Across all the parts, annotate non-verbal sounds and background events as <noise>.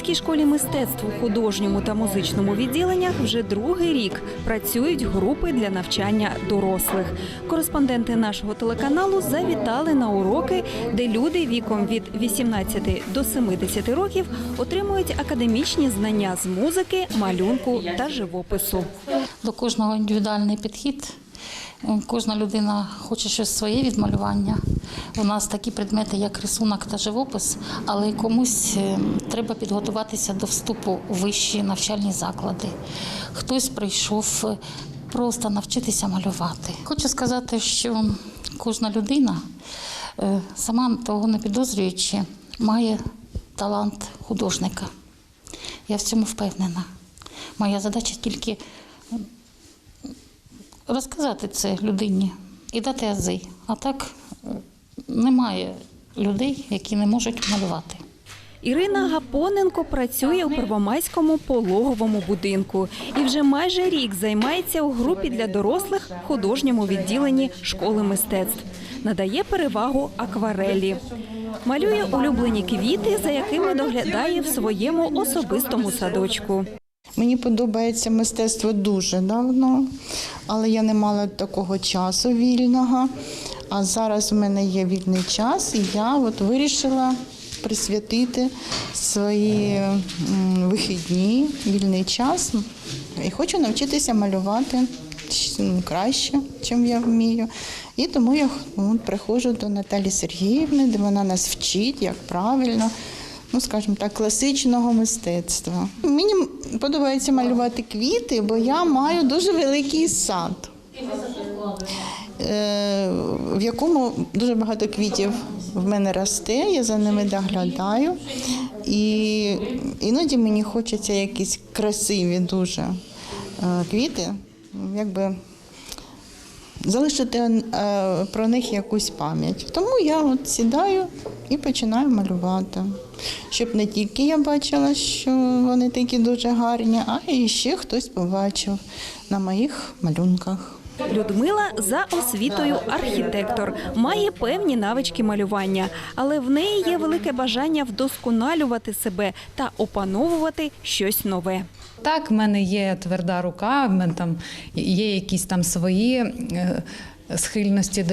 Первомайській школі мистецтв у художньому та музичному відділеннях вже другий рік працюють групи для навчання дорослих. Кореспонденти нашого телеканалу завітали на уроки, де люди віком від 18 до 70 років отримують академічні знання з музики, малюнку та живопису. До кожного індивідуальний підхід. Е, Кожна людина хоче щось своє від малювання. У нас такі предмети, як рисунок та живопис, але комусь е, треба підготуватися до вступу у вищі навчальні заклади. Хтось прийшов е, просто навчитися малювати. Хочу сказати, що кожна людина, сама того не підозрюючи, має талант художника. Я в цьому впевнена. Моя задача тільки розказати це людині і дати ази. А так немає людей, які не можуть малювати. Ірина Гапоненко працює у Первомайському пологовому будинку і вже майже рік займається у групі для дорослих в художньому відділенні школи мистецтв. Надає перевагу акварелі. Малює улюблені квіти, за якими доглядає в своєму особистому садочку. Мені подобається мистецтво дуже давно, але я не мала такого часу вільного. А зараз в мене є вільний час, і я от вирішила присвятити свої вихідні, вільний час. І хочу навчитися малювати краще, чим я вмію. І тому я ну, приходжу до Наталі Сергіївни, де вона нас вчить, як правильно ну скажімо так, класичного мистецтва. Мені подобається малювати квіти, бо я маю дуже великий сад, е, в якому дуже багато квітів в мене росте, я за ними доглядаю. І іноді мені хочеться якісь красиві дуже е, квіти, якби залишити е, про них якусь пам'ять. Тому я от сідаю і починаю малювати. Щоб не тільки я бачила, що вони такі дуже гарні, а і ще хтось побачив на моїх малюнках. Людмила за освітою архітектор, має певні навички малювання, але в неї є велике бажання вдосконалювати себе та опановувати щось нове. Так, в мене є тверда рука, в мене там є якісь там свої е, схильності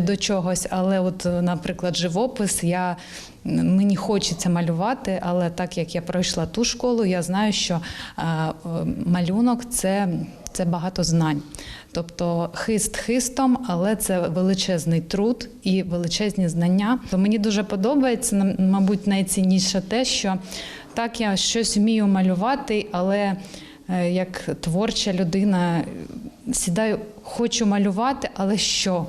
до, чогось, але от, е, наприклад, живопис, я, мені хочеться малювати, але так як я пройшла ту школу, я знаю, що е, малюнок це, це багато знань. Тобто хист хистом, але це величезний труд і величезні знання. То мені дуже подобається, мабуть, найцінніше те, що так я щось вмію малювати, але е, як творча людина сідаю, хочу малювати, але що?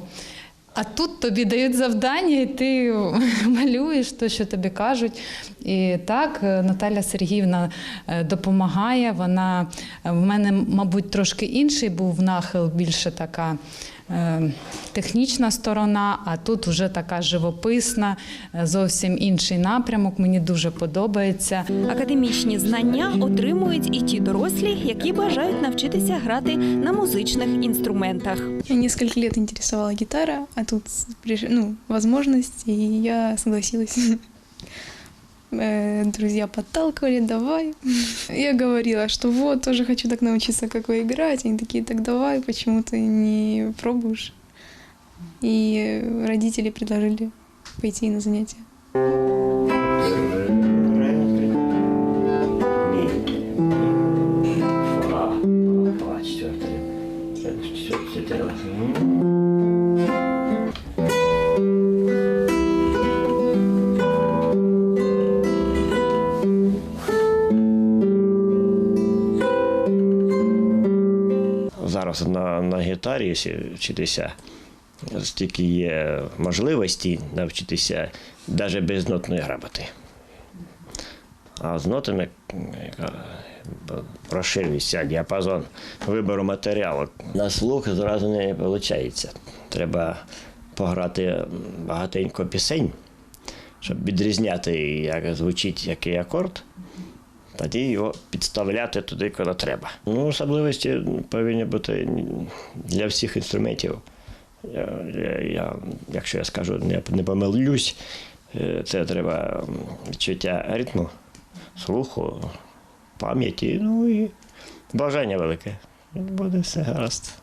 А тут тобі дають завдання, і ти <laughs> малюєш те, що тобі кажуть. І так, е, Наталя Сергіївна е, допомагає. Вона е, в мене, мабуть, трошки інший був нахил, більше така технічна сторона, а тут вже така живописна, е, зовсім інший напрямок. Мені дуже подобається. Академічні знання отримують і ті дорослі, які бажають навчитися грати на музичних інструментах. Меня несколько лет интересовала гитара, а тут ну, возможность, и я согласилась. <laughs> Э, Друзья подталкивали, давай. <laughs> Я говорила, что вот, тоже хочу так научиться, как вы играть. Они такие, так давай, почему ты не пробуешь? И родители предложили пойти на занятия. Зараз на, на гітарі, вчитися, стільки є можливості навчитися навіть без нотної грамоти. А з нотами розширюється діапазон вибору матеріалу. На слух зразу не виходить. Треба пограти багатенько пісень, щоб відрізняти, як звучить який акорд. Тоді його підставляти туди, куди треба. Ну, особливості повинні бути для всіх інструментів. Я, я, я, якщо я скажу, не, не помилюсь, е, це треба відчуття ритму слуху, пам'яті, ну і бажання велике. Буде все гаразд.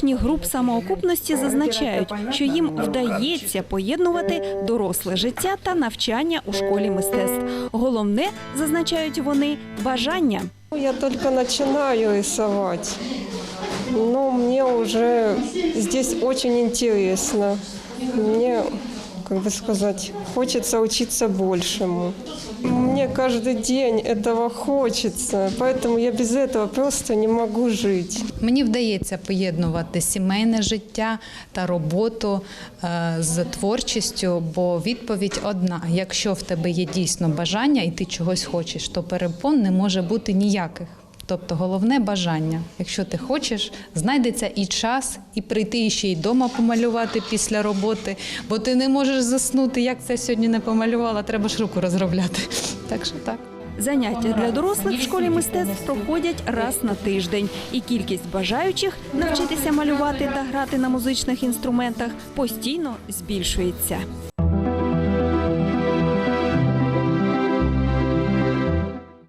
Учні груп самоокупності зазначають, що їм вдається поєднувати доросле життя та навчання у школі мистецтв. Головне, зазначають вони, бажання. Ну, Я только починаю рисувати, але мені вже тут дуже цікаво. Мне, как бы сказать, хочется учиться большему. Мне каждый день этого хочется, поэтому я без этого просто не могу жить. Мені вдається поєднувати сімейне життя та роботу е, з творчістю, бо відповідь одна: якщо в тебе є дійсно бажання і ти чогось хочеш, то перепон не може бути ніяких. Тобто головне бажання. Якщо ти хочеш, знайдеться і час, і прийти ще й дома помалювати після роботи, бо ти не можеш заснути. Як це сьогодні не помалювала, треба ж руку розробляти. Так що так. Заняття для дорослих в школі мистецтв проходять раз на тиждень, і кількість бажаючих навчитися малювати та грати на музичних інструментах постійно збільшується.